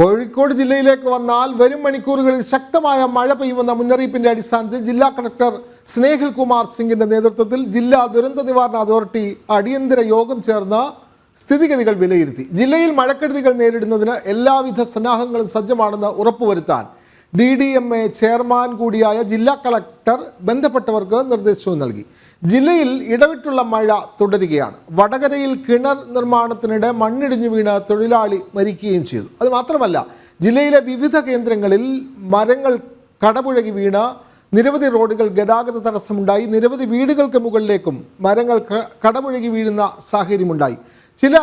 കോഴിക്കോട് ജില്ലയിലേക്ക് വന്നാൽ വരും മണിക്കൂറുകളിൽ ശക്തമായ മഴ പെയ്യുമെന്ന മുന്നറിയിപ്പിന്റെ അടിസ്ഥാനത്തിൽ ജില്ലാ കളക്ടർ സ്നേഹിൽ കുമാർ സിംഗിന്റെ നേതൃത്വത്തിൽ ജില്ലാ ദുരന്ത നിവാരണ അതോറിറ്റി അടിയന്തര യോഗം ചേർന്ന് സ്ഥിതിഗതികൾ വിലയിരുത്തി. ജില്ലയിൽ മഴക്കെടുതികൾ നേരിടുന്നതിന് എല്ലാവിധ സന്നാഹങ്ങളും സജ്ജമാണെന്ന് ഉറപ്പുവരുത്താൻ D D M A chairman കൂടിയായ ജില്ലാ കളക്ടർ ബന്ധപ്പെട്ടവർക്ക് നിർദ്ദേശവും നൽകി. ജില്ലയിൽ ഇടവിട്ടുള്ള മഴ തുടരുകയാണ്. വടകരയിൽ കിണർ നിർമ്മാണത്തിനിടെ മണ്ണിടിഞ്ഞു വീണ് തൊഴിലാളി മരിക്കുകയും ചെയ്തു. അതുമാത്രമല്ല ജില്ലയിലെ വിവിധ കേന്ദ്രങ്ങളിൽ മരങ്ങൾ കടപുഴകി വീണ് നിരവധി റോഡുകൾ ഗതാഗത തടസ്സമുണ്ടായി. നിരവധി വീടുകൾക്ക് മുകളിലേക്കും മരങ്ങൾ കടപുഴകി വീഴുന്ന സാഹചര്യമുണ്ടായി. ചില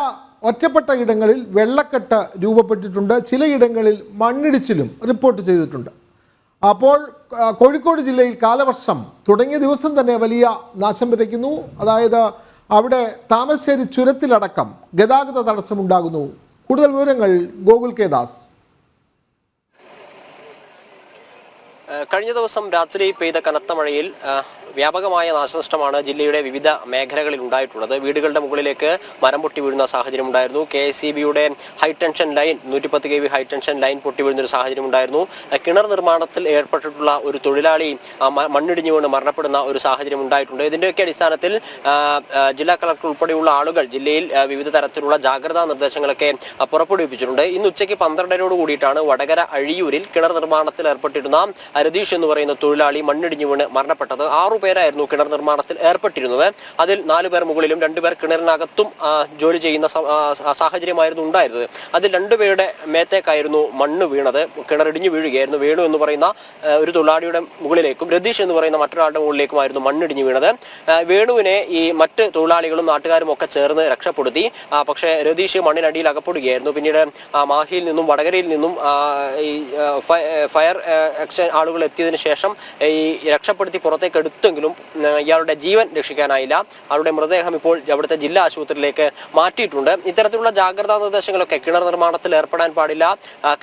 ഒറ്റപ്പെട്ട ഇടങ്ങളിൽ വെള്ളക്കെട്ട് രൂപപ്പെട്ടിട്ടുണ്ട്. ചിലയിടങ്ങളിൽ മണ്ണിടിച്ചിലും റിപ്പോർട്ട് ചെയ്തിട്ടുണ്ട്. അപ്പോൾ കോഴിക്കോട് ജില്ലയിൽ കാലവർഷം തുടങ്ങിയ ദിവസം തന്നെ വലിയ നാശം വിതയ്ക്കുന്നു. അതായത് അവിടെ താമരശ്ശേരി ചുരത്തിലടക്കം ഗതാഗത തടസ്സമുണ്ടാകുന്നു കൂടുതൽ വിവരങ്ങൾ ഗോകുൽ കെ ദാസ്. കഴിഞ്ഞ ദിവസം രാത്രി പെയ്ത കനത്ത മഴയിൽ വ്യാപകമായ നാശനഷ്ടമാണ് ജില്ലയുടെ വിവിധ മേഖലകളിൽ ഉണ്ടായിട്ടുള്ളത്. വീടുകളുടെ മുകളിലേക്ക് മരം പൊട്ടി വീഴുന്ന സാഹചര്യം ഉണ്ടായിരുന്നു. കെ എസ് സി ബിയുടെ ഹൈടെൻഷൻ ലൈൻ നൂറ്റിപ്പത്ത് K V high tension line പൊട്ടി വീഴുന്ന ഒരു സാഹചര്യം ഉണ്ടായിരുന്നു. കിണർ നിർമ്മാണത്തിൽ ഏർപ്പെട്ടിട്ടുള്ള ഒരു തൊഴിലാളി മണ്ണിടിഞ്ഞു വീണ് മരണപ്പെടുന്ന ഒരു സാഹചര്യം ഉണ്ടായിട്ടുണ്ട്. ഇതിന്റെയൊക്കെ അടിസ്ഥാനത്തിൽ ജില്ലാ കളക്ടർ ഉൾപ്പെടെയുള്ള ആളുകൾ ജില്ലയിൽ വിവിധ തരത്തിലുള്ള ജാഗ്രതാ നിർദ്ദേശങ്ങളൊക്കെ പുറപ്പെടുവിപ്പിച്ചിട്ടുണ്ട്. ഇന്ന് ഉച്ചയ്ക്ക് പന്ത്രണ്ടരയോട് കൂടിയിട്ടാണ് വടകര അഴിയൂരിൽ കിണർ നിർമ്മാണത്തിൽ ഏർപ്പെട്ടിരുന്ന രതീഷ് എന്ന് പറയുന്ന തൊഴിലാളി മണ്ണിടിഞ്ഞു വീണ് മരണപ്പെട്ടത്. ആറു പേരായിരുന്നു കിണർ നിർമ്മാണത്തിൽ ഏർപ്പെട്ടിരുന്നത്. അതിൽ നാലു പേർ മുകളിലും രണ്ടുപേർ കിണറിനകത്തും ജോലി ചെയ്യുന്ന സാഹചര്യമായിരുന്നു ഉണ്ടായിരുന്നത്. അതിൽ രണ്ടുപേരുടെ മേത്തേക്കായിരുന്നു മണ്ണ് വീണത്. കിണറിടിഞ്ഞു വീഴുകയായിരുന്നു. വീണു എന്ന് പറയുന്ന ഒരു തൊഴിലാളിയുടെ മുകളിലേക്കും രതീഷ് എന്ന് പറയുന്ന മറ്റൊരാളുടെ മുകളിലേക്കുമായിരുന്നു മണ്ണിടിഞ്ഞു വീണത്. വേണുവിനെ ഈ മറ്റ് തൊഴിലാളികളും നാട്ടുകാരും ഒക്കെ ചേർന്ന് രക്ഷപ്പെടുത്തി. പക്ഷേ രതീഷ് മണ്ണിനടിയിൽ അകപ്പെടുകയായിരുന്നു. പിന്നീട് മാഹിയിൽ നിന്നും വടകരയിൽ നിന്നും ഈ ഫയർ എക്സ്ചേഞ്ച് ആളുകൾ എത്തിയതിനു ശേഷം ഈ രക്ഷപ്പെടുത്തി പുറത്തേക്ക് എടുത്തെങ്കിലും ഉം, ഇയാളുടെ ജീവൻ രക്ഷിക്കാനായില്ല അവരുടെ മൃതദേഹം ഇപ്പോൾ അവിടുത്തെ ജില്ലാ ആശുപത്രിയിലേക്ക് മാറ്റിയിട്ടുണ്ട്. ഇത്തരത്തിലുള്ള ജാഗ്രതാ നിർദ്ദേശങ്ങളൊക്കെ കിണർ നിർമ്മാണത്തിൽ ഏർപ്പെടാൻ പാടില്ല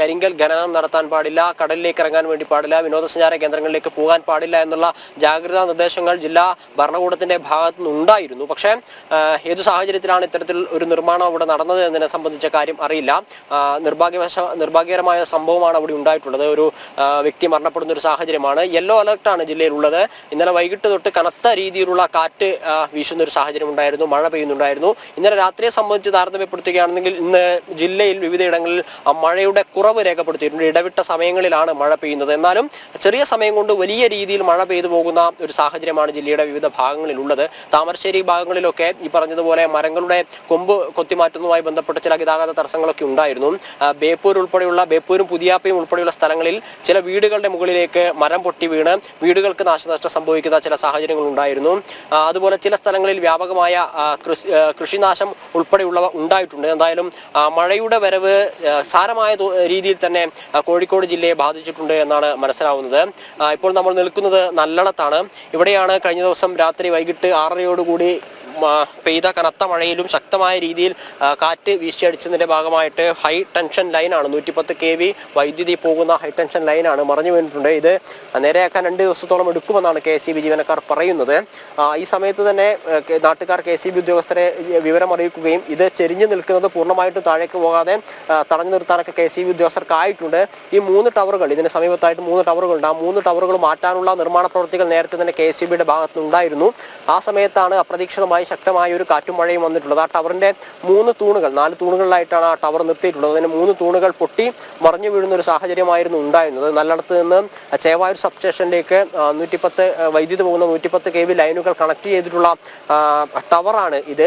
കരിങ്കൽ ഖനനം നടത്താൻ പാടില്ല കടലിലേക്ക് ഇറങ്ങാൻ വേണ്ടി പാടില്ല വിനോദസഞ്ചാര കേന്ദ്രങ്ങളിലേക്ക് പോകാൻ പാടില്ല എന്നുള്ള ജാഗ്രതാ നിർദ്ദേശങ്ങൾ ജില്ലാ ഭരണകൂടത്തിന്റെ ഭാഗത്തു നിന്നുണ്ടായിരുന്നു പക്ഷേ ഏതു സാഹചര്യത്തിലാണ് ഇത്തരത്തിൽ ഒരു നിർമ്മാണം അവിടെ നടന്നത് എന്നതിനെ സംബന്ധിച്ച കാര്യം അറിയില്ല. നിർഭാഗ്യവശ നിർഭാഗ്യകരമായ സംഭവമാണ് അവിടെ ഉണ്ടായിട്ടുള്ളത്. ഒരു വ്യക്തി മരണപ്പെടുന്ന ഒരു സാഹചര്യമാണ്. യെല്ലോ അലർട്ടാണ് ജില്ലയിലുള്ളത്. ഇന്നലെ വൈകിട്ട് തൊട്ട് തൊട്ട് കനത്ത രീതിയിലുള്ള കാറ്റ് വീശുന്ന ഒരു സാഹചര്യം ഉണ്ടായിരുന്നു മഴ പെയ്യുന്നുണ്ടായിരുന്നു. ഇന്നലെ രാത്രിയെ സംബന്ധിച്ച് താരതമ്യപ്പെടുത്തുകയാണെങ്കിൽ ഇന്ന് ജില്ലയിൽ വിവിധയിടങ്ങളിൽ മഴയുടെ കുറവ് രേഖപ്പെടുത്തിയിട്ടുണ്ട്. ഇടവിട്ട സമയങ്ങളിലാണ് മഴ പെയ്യുന്നത്. എന്നാലും ചെറിയ സമയം കൊണ്ട് വലിയ രീതിയിൽ മഴ പെയ്തു പോകുന്ന ഒരു സാഹചര്യമാണ് ജില്ലയുടെ വിവിധ ഭാഗങ്ങളിൽ ഉള്ളത് താമരശ്ശേരി ഭാഗങ്ങളിലൊക്കെ ഈ പറഞ്ഞതുപോലെ മരങ്ങളുടെ കൊമ്പ് കൊത്തിമാറ്റുന്നതുമായി ബന്ധപ്പെട്ട ചില ഗതാഗത തടസ്സങ്ങളൊക്കെ ഉണ്ടായിരുന്നു. ബേപ്പൂർ ഉൾപ്പെടെയുള്ള ബേപ്പൂരും പുതിയാപ്പയും ഉൾപ്പെടെയുള്ള സ്ഥലങ്ങളിൽ ചില വീടുകളുടെ മുകളിലേക്ക് മരം പൊട്ടി വീണ് വീടുകൾക്ക് നാശനഷ്ടം സംഭവിക്കുന്ന ചില സാഹചര്യങ്ങൾ ഉണ്ടായിരുന്നു അതുപോലെ ചില സ്ഥലങ്ങളിൽ വ്യാപകമായ കൃഷിനാശം ഉൾപ്പെടെയുള്ളവ ഉണ്ടായിട്ടുണ്ട്. എന്തായാലും മഴയുടെ വരവ് സാരമായ രീതിയിൽ തന്നെ കോഴിക്കോട് ജില്ലയെ ബാധിച്ചിട്ടുണ്ട് എന്നാണ് മനസ്സിലാവുന്നത്. ഇപ്പോൾ നമ്മൾ നിൽക്കുന്നത് നല്ലളത്താണ് ഇവിടെയാണ് കഴിഞ്ഞ ദിവസം രാത്രി വൈകിട്ട് ആറരയോടുകൂടി പെയ്ത കനത്ത മഴയിലും ശക്തമായ രീതിയിൽ കാറ്റ് വീശിയടിച്ചതിന്റെ ഭാഗമായിട്ട് ഹൈ ടെൻഷൻ ലൈനാണ്. നൂറ്റിപ്പത്ത് കെ വി വൈദ്യുതി പോകുന്ന ഹൈ ടെൻഷൻ ലൈനാണ് മറിഞ്ഞു വീണിട്ടുണ്ട്. ഇത് നേരെയാക്കാൻ രണ്ട് ദിവസത്തോളം എടുക്കുമെന്നാണ് കെ എസ് ജീവനക്കാർ പറയുന്നത്. ഈ സമയത്ത് തന്നെ നാട്ടുകാർ കെ സി ബി ഉദ്യോഗസ്ഥരെ വിവരം അറിയിക്കുകയും ഇത് ചെരിഞ്ഞു നിൽക്കുന്നത് പൂർണമായിട്ട് താഴേക്ക് പോകാതെ തടഞ്ഞു നിർത്താനൊക്കെ കെ സി ബി ഉദ്യോഗസ്ഥർക്കായിട്ടുണ്ട്. ഈ മൂന്ന് ടവറുകൾ ഇതിന് സമീപത്തായിട്ട് മൂന്ന് ടവറുകൾ ഉണ്ട് ആ മൂന്ന് ടവറുകൾ മാറ്റാനുള്ള നിർമ്മാണ പ്രവൃത്തികൾ നേരത്തെ തന്നെ കെ സി ബിയുടെ ഭാഗത്തുനിന്നുണ്ടായിരുന്നു. ആ സമയത്താണ് അപ്രതീക്ഷിതമായി ശക്തമായ ഒരു കാറ്റും മഴയും വന്നിട്ടുള്ളത്. ആ ടവറിന്റെ മൂന്ന് തൂണുകൾ നാല് തൂണുകളിലായിട്ടാണ് ആ ടവർ നിർത്തിയിട്ടുള്ളത്. അതിന് മൂന്ന് തൂണുകൾ പൊട്ടി മറിഞ്ഞു വീഴുന്ന ഒരു സാഹചര്യമായിരുന്നു ഉണ്ടായിരുന്നത്. നല്ലടത്ത് നിന്ന് ചേവായൂർ സബ്സ്റ്റേഷനിലേക്ക് നൂറ്റിപ്പത്ത് വൈദ്യുതി പോകുന്ന നൂറ്റിപ്പത്ത് കെ വി ലൈനുകൾ കണക്ട് ചെയ്തിട്ടുള്ള ടവറാണ് ഇത്.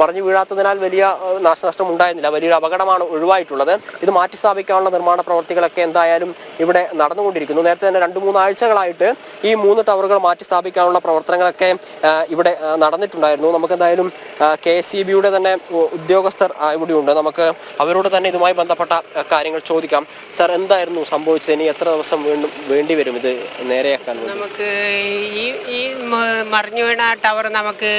മറിഞ്ഞു വീഴാത്തതിനാൽ വലിയ നാശനഷ്ടം ഉണ്ടായിരുന്നില്ല. വലിയൊരു അപകടമാണ് ഒഴിവായിട്ടുള്ളത്. ഇത് മാറ്റി സ്ഥാപിക്കാനുള്ള നിർമ്മാണ പ്രവർത്തികളൊക്കെ എന്തായാലും ഇവിടെ നടന്നുകൊണ്ടിരിക്കുന്നു. നേരത്തെ തന്നെ രണ്ട് മൂന്ന് ആഴ്ചകളായിട്ട് ഈ മൂന്ന് ടവറുകൾ മാറ്റി സ്ഥാപിക്കാനുള്ള പ്രവർത്തനങ്ങളൊക്കെ ഇവിടെ ആ, നടന്നിട്ടുണ്ടായിരുന്നു നമുക്ക് എന്തായാലും കെ സി ബിയുടെ തന്നെ ഉദ്യോഗസ്ഥർ ഇവിടെ ഇവിടെയുണ്ട്. നമുക്ക് അവരോട് തന്നെ ഇതുമായി ബന്ധപ്പെട്ട കാര്യങ്ങൾ ചോദിക്കാം. സാർ എന്തായിരുന്നു സംഭവിച്ചത്? ഇനി എത്ര ദിവസം വീണ്ടും വേണ്ടി വരും ഇത് നേരെയാക്കാൻ നമുക്ക് ഈ ഈ മറിഞ്ഞു വീണ ടവർ നമുക്ക്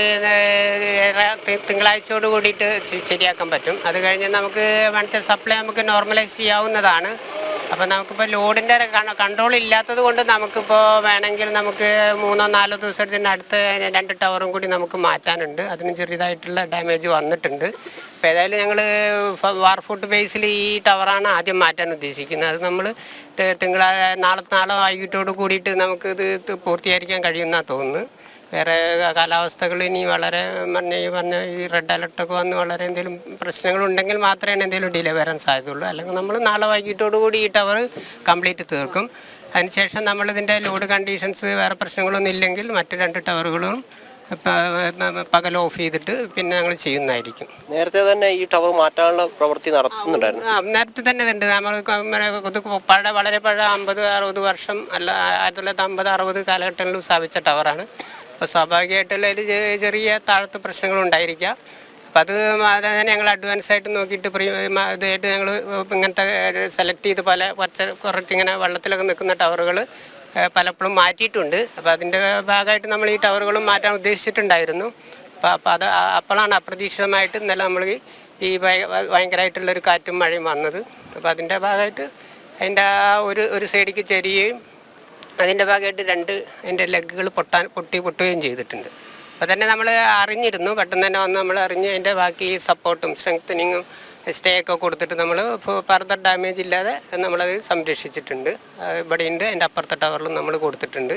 തിങ്കളാഴ്ചയോട് കൂടിയിട്ട് ശരിയാക്കാൻ പറ്റും. അത് കഴിഞ്ഞ് നമുക്ക് വൺത്തെ സപ്ലൈ നമുക്ക് നോർമലൈസ് ചെയ്യാവുന്നതാണ്. അപ്പം നമുക്കിപ്പോൾ ലോഡിന്റെ കൺട്രോൾ ഇല്ലാത്തത് കൊണ്ട് നമുക്കിപ്പോൾ വേണമെങ്കിൽ നമുക്ക് മൂന്നോ നാലോ ദിവസത്തിന് അടുത്ത് രണ്ട് ടവറും കൂടി നമുക്ക് മാറ്റാനുണ്ട്. അതിന് ചെറിയതായിട്ടുള്ള ഡാമേജ് വന്നിട്ടുണ്ട്. അപ്പോൾ ഏതായാലും ഞങ്ങൾ വാർഫുട്ട് ബേസിൽ ഈ ടവറാണ് ആദ്യം മാറ്റാൻ ഉദ്ദേശിക്കുന്നത്. അത് നമ്മൾ തിങ്കളാഴ്ച നാളെ നാളെ വൈകിട്ടോട് കൂടിയിട്ട് നമുക്കിത് പൂർത്തീകരിക്കാൻ കഴിയുമെന്നാണ് തോന്നുന്നത് വേറെ കാലാവസ്ഥകൾ ഇനി വളരെ മഞ്ഞ ഈ പറഞ്ഞ ഈ റെഡ് അലർട്ടൊക്കെ വന്ന് വളരെ എന്തെങ്കിലും പ്രശ്നങ്ങളുണ്ടെങ്കിൽ മാത്രമേ എന്തെങ്കിലും ഡിലേ വരാൻ സാധ്യതയുള്ളൂ. അല്ലെങ്കിൽ നമ്മൾ നാളെ വൈകിട്ടോട് കൂടി ഈ ടവർ കംപ്ലീറ്റ് തീർക്കും. അതിനുശേഷം നമ്മളിതിന്റെ ലോഡ് കണ്ടീഷൻസ് വേറെ പ്രശ്നങ്ങളൊന്നും ഇല്ലെങ്കിൽ മറ്റു രണ്ട് ടവറുകളും പകൽ ഓഫ് ചെയ്തിട്ട് പിന്നെ ഞങ്ങൾ ചെയ്യുന്നതായിരിക്കും. നേരത്തെ തന്നെ ഈ ടവർ മാറ്റാനുള്ള പ്രവൃത്തി നടത്തുന്നുണ്ടായിരുന്നു. ആ, നേരത്തെ തന്നെ ഉണ്ട് നമ്മൾ പഴ പഴയ വളരെ പഴയ അമ്പത് അറുപത് വർഷം അല്ല ആയിരത്തി തൊള്ളായിരത്തി അമ്പത് അറുപത് കാലഘട്ടങ്ങളിൽ സ്ഥാപിച്ച ടവറാണ് അപ്പോൾ സ്വാഭാവികമായിട്ടുള്ള ഒരു ചെറിയ താഴത്ത് പ്രശ്നങ്ങൾ ഉണ്ടായിരിക്കാം. അപ്പം അത് തന്നെ ഞങ്ങൾ അഡ്വാൻസ് ആയിട്ട് നോക്കിയിട്ട് ഇതായിട്ട് ഞങ്ങൾ ഇങ്ങനത്തെ സെലക്ട് ചെയ്ത് പല കുറച്ച് കുറച്ച് ഇങ്ങനെ വെള്ളത്തിലൊക്കെ നിൽക്കുന്ന ടവറുകൾ പലപ്പോഴും മാറ്റിയിട്ടുണ്ട്. അപ്പോൾ അതിന്റെ ഭാഗമായിട്ട് നമ്മൾ ഈ ടവറുകളും മാറ്റാൻ ഉദ്ദേശിച്ചിട്ടുണ്ടായിരുന്നു. അപ്പോൾ അപ്പോൾ അത് അപ്പോഴാണ് അപ്രതീക്ഷിതമായിട്ട് ഇന്നലെ നമ്മൾ ഈ ഭയ- ഭയങ്കരമായിട്ടുള്ളൊരു കാറ്റും മഴയും വന്നത്. അപ്പോൾ അതിന്റെ ഭാഗമായിട്ട് അതിന്റെ ആ ഒരു ഒരു സൈഡിക്ക് ചെരിയുകയും അതിന്റെ ഭാഗമായിട്ട് രണ്ട് അതിന്റെ ലെഗുകൾ പൊട്ടാൻ പൊട്ടി പൊട്ടുകയും ചെയ്തിട്ടുണ്ട്. അപ്പോൾ തന്നെ നമ്മൾ അറിഞ്ഞിരുന്നു. പെട്ടെന്ന് തന്നെ വന്ന് നമ്മൾ അറിഞ്ഞ് അതിന്റെ ബാക്കി സപ്പോർട്ടും സ്ട്രെങ്തനിങ്ങും സ്റ്റേ ഒക്കെ കൊടുത്തിട്ട് നമ്മൾ ഫർദർ ഡാമേജ് ഇല്ലാതെ നമ്മളത് സംരക്ഷിച്ചിട്ടുണ്ട്. ഇവിടെ ഇവിടെയുണ്ട്. അതിന്റെ അപ്പുറത്തെ ടവറിലും നമ്മൾ കൊടുത്തിട്ടുണ്ട്.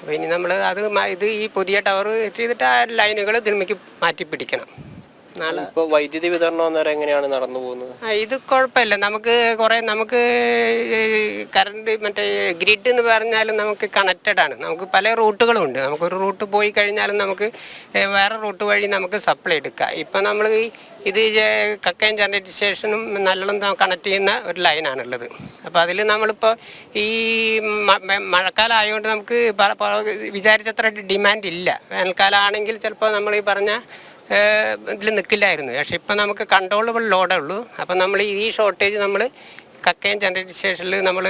അപ്പോൾ ഇനി നമ്മൾ അത് ഇത് ഈ പുതിയ ടവർ ചെയ്തിട്ട് ആ ലൈനുകൾ ഇതിലേക്ക് മാറ്റി പിടിക്കണം വൈദ്യുതി വിതരണം അന്നേരം എങ്ങനെയാണ് നടന്നു പോകുന്നത്? ഇത് കുഴപ്പമില്ല. നമുക്ക് കുറേ നമുക്ക് കറണ്ട് മറ്റേ ഗ്രിഡ് എന്ന് പറഞ്ഞാലും നമുക്ക് കണക്റ്റഡ് ആണ്. നമുക്ക് പല റൂട്ടുകളും ഉണ്ട്. നമുക്കൊരു റൂട്ട് പോയി കഴിഞ്ഞാലും നമുക്ക് വേറെ റൂട്ട് വഴി നമുക്ക് സപ്ലൈ എടുക്കാം. ഇപ്പം നമ്മൾ ഇത് കക്കയം ജനറേറ്റ് സ്റ്റേഷനും നല്ലോണം കണക്ട് ചെയ്യുന്ന ഒരു ലൈനാണുള്ളത് അപ്പോൾ അതിൽ നമ്മളിപ്പോൾ ഈ മഴക്കാലം ആയതുകൊണ്ട് നമുക്ക് വിചാരിച്ചത്ര ഡിമാൻഡ് ഇല്ല. വേനൽക്കാലം ആണെങ്കിൽ ചിലപ്പോൾ നമ്മൾ ഈ പറഞ്ഞ ഇതിൽ നിൽക്കില്ലായിരുന്നു പക്ഷെ ഇപ്പം നമുക്ക് കൺട്രോളബിൾ ലോഡേ ഉള്ളൂ. അപ്പം നമ്മൾ ഈ ഷോർട്ടേജ് നമ്മൾ കക്കയം ജനറേറ്റ് സ്റ്റേഷനിൽ നമ്മൾ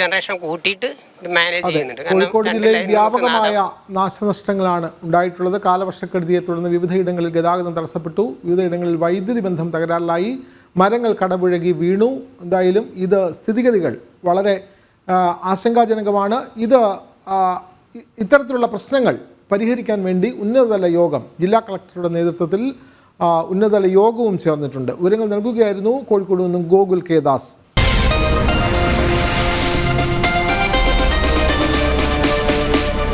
ജനറേഷൻ കൂട്ടിയിട്ട് ഇത് മാനേജ് ചെയ്യുന്നുണ്ട്. കോഴിക്കോട് ജില്ലയിൽ വ്യാപകമായ നാശനഷ്ടങ്ങളാണ് ഉണ്ടായിട്ടുള്ളത്. കാലവർഷക്കെടുതിയെ തുടർന്ന് വിവിധയിടങ്ങളിൽ ഗതാഗതം തടസ്സപ്പെട്ടു. വിവിധയിടങ്ങളിൽ വൈദ്യുതി ബന്ധം തകരാറിലായി. മരങ്ങൾ കടപുഴകി വീണു. എന്തായാലും ഇത് സ്ഥിതിഗതികൾ വളരെ ആശങ്കാജനകമാണ്. ഇത് ഇത്തരത്തിലുള്ള പ്രശ്നങ്ങൾ പരിഹരിക്കാൻ വേണ്ടി ഉന്നതതല യോഗം ജില്ലാ കളക്ടറുടെ നേതൃത്വത്തിൽ ഉന്നതതല യോഗവും ചേർന്നിട്ടുണ്ട്. വിവരങ്ങൾ നൽകുകയായിരുന്നു കോഴിക്കോട് നിന്നും ഗോകുൽ കെ ദാസ്.